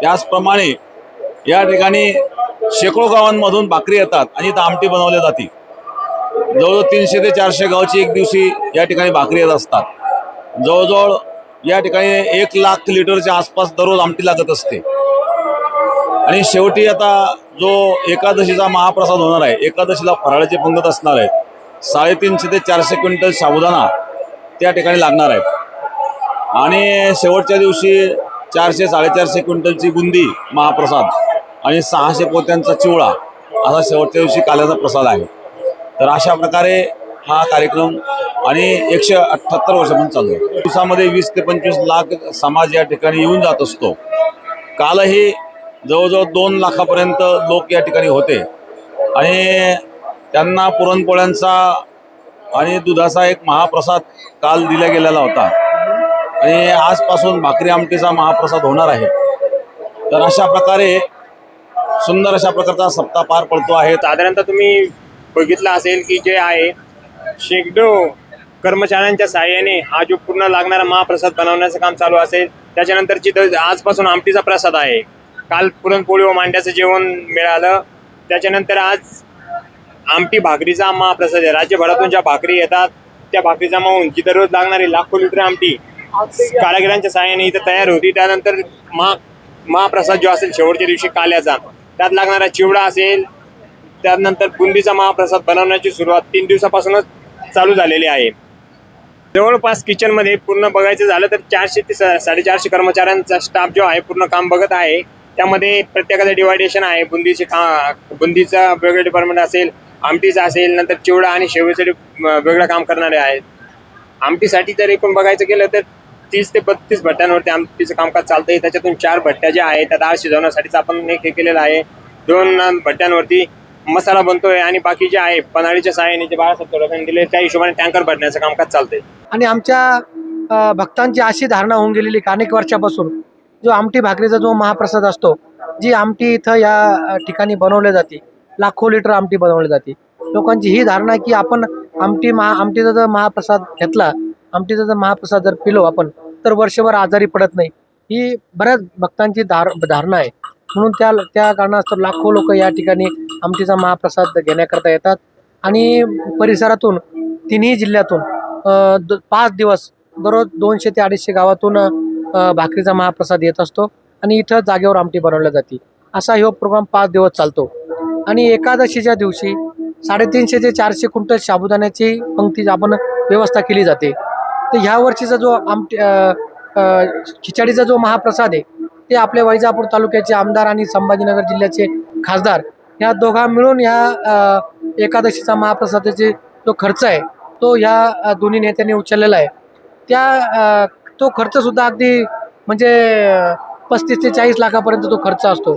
त्याचप्रमाणे या ठिकाणी शेकडो गावांमधून भाकरी येतात आणि इथं आमटी बनवली जाते. जवळजवळ तीनशे ते चारशे गावची एक दिवशी या ठिकाणी भाकरी येत असतात. जवळजवळ या ठिकाणी एक लाख लिटरच्या आसपास दररोज आमटी लागत असते. आणि शेवटी आता जो एकादशीचा महाप्रसाद होणार आहे एकादशीला फराळाची पंगत असणार आहे साडेतीनशे ते चारशे क्विंटल साबुदाणा त्या ठिकाणी लागणार आहे आणि शेवटच्या दिवशी चारशे साडेचारशे क्विंटलची बुंदी महाप्रसाद आणि सहाशे पोत्यांचा चिवळा असा शेवटच्या दिवशी काल्याचा प्रसाद आहे. तर अशा प्रकारे हा कार्यक्रम आणि एकशे अठ्ठ्याहत्तर वर्षापासून चालू आहे. दिवसामध्ये वीस ते पंचवीस लाख समाज या ठिकाणी येऊन जात असतो. कालही जवळजवळ दोन लाखापर्यंत लोक या ठिकाणी होते. आणि त्यांना पुरणपोळ्यांचा आणि दुधाचा एक महाप्रसाद काल दिला गेलेला होता. आणि आजपासून भाकरी आमटीचा महाप्रसाद होणार आहे. तर अशा प्रकारे सुंदर अशा प्रकारचा सप्ताह पार पडतो आहे. साधारणतः तुम्ही बघितलं असेल की जे आहे शेकडो कर्मचाऱ्यांच्या सहाय्याने हा जो पूर्ण लागणारा महाप्रसाद बनवण्याचं काम चालू असेल त्याच्यानंतरची तर आजपासून आमटीचा प्रसाद आहे. काल पुरणपोळी व मांड्याचं जेवण मिळालं. त्याच्यानंतर आज आमटी भाकरीचा महाप्रसाद आहे. राज्यभरातून ज्या भाकरी येतात त्या भाकरीचा माहून जी दररोज लागणारी लाखो लिटर आमटी कारागिरांच्या सहाय्याने इथं तयार होती. त्यानंतर महा महाप्रसाद जो असेल शेवटच्या दिवशी काल्याचा त्यात लागणारा चिवडा असेल त्यानंतर बुंदीचा महाप्रसाद बनवण्याची सुरुवात तीन दिवसापासूनच चालू झालेली आहे. जवळपास किचनमध्ये पूर्ण बघायचं झालं तर चारशे ते साडेचारशे कर्मचाऱ्यांचा स्टाफ जो आहे पूर्ण काम बघत आहे. त्यामध्ये प्रत्येकाचं डिवायडेशन आहे. बुंदीचे का बुंदीचा वेगळं डिपार्टमेंट असेल आमटीचा असेल नंतर चिवडा आणि शेवेचं वेगळं काम करणारे आहेत. आमटीसाठी जर एकूण बघायचं गेलं तर तीस ते बत्तीस भट्ट्यांवरती आमटीचं कामकाज चालतंय त्याच्यातून चार भट्ट्या ज्या आहेत त्या डाळ शिजवण्यासाठीच आपण एक हे केलेलं आहे. दोन भट्ट्यांवरती मसाला बनतोय आणि बाकी जे आहे पन्हाळीच्या सहाय्याने जे बाळासाहेब थोरातांनी दिले त्या हिशोबाने टँकर भरण्याचं कामकाज चालतंय. आणि आमच्या भक्तांची अशी धारणा होऊन गेलेली अनेक वर्षापासून जो आमटी भाकरीचा जो महाप्रसाद असतो जी आमटी इथं या ठिकाणी बनवली जाते लाखो लिटर आमटी बनवली जाते. लोकांची ही धारणा की आपण आमटी महा आमटीचा जर महाप्रसाद घेतला आमटीचा जर महाप्रसाद जर पिलो आपण तर वर्षभर आजारी पडत नाही. ही बऱ्याच भक्तांची धार धारणा आहे. म्हणून त्या त्या कारणास्तव लाखो लोक या ठिकाणी आमटीचा महाप्रसाद घेण्याकरता येतात. आणि परिसरातून तिन्ही जिल्ह्यातून द- पाच दिवस दररोज दोनशे ते अडीचशे गावातून भाकरीचा महाप्रसाद येत असतो आणि इथं जागेवर आमटी बनवल्या जाते. असा हा प्रोग्राम पाच दिवस चालतो. आणि एकादशीच्या दिवशी साडेतीनशे ते चारशे कुंटल साबुदाण्याची पंक्ती आपण व्यवस्था केली जाते. तर ह्या वर्षीचा जो आमटी खिचडीचा जो महाप्रसाद आहे ते आपल्या वैजापूर तालुक्याचे आमदार आणि संभाजीनगर जिल्ह्याचे खासदार ह्या दोघा मिळून ह्या एकादशीचा महाप्रसादाचे जो खर्च आहे तो ह्या दोन्ही नेत्यांनी उचललेला आहे. त्या तो खर्चसुद्धा अगदी म्हणजे पस्तीस ते चाळीस लाखापर्यंत तो खर्च असतो.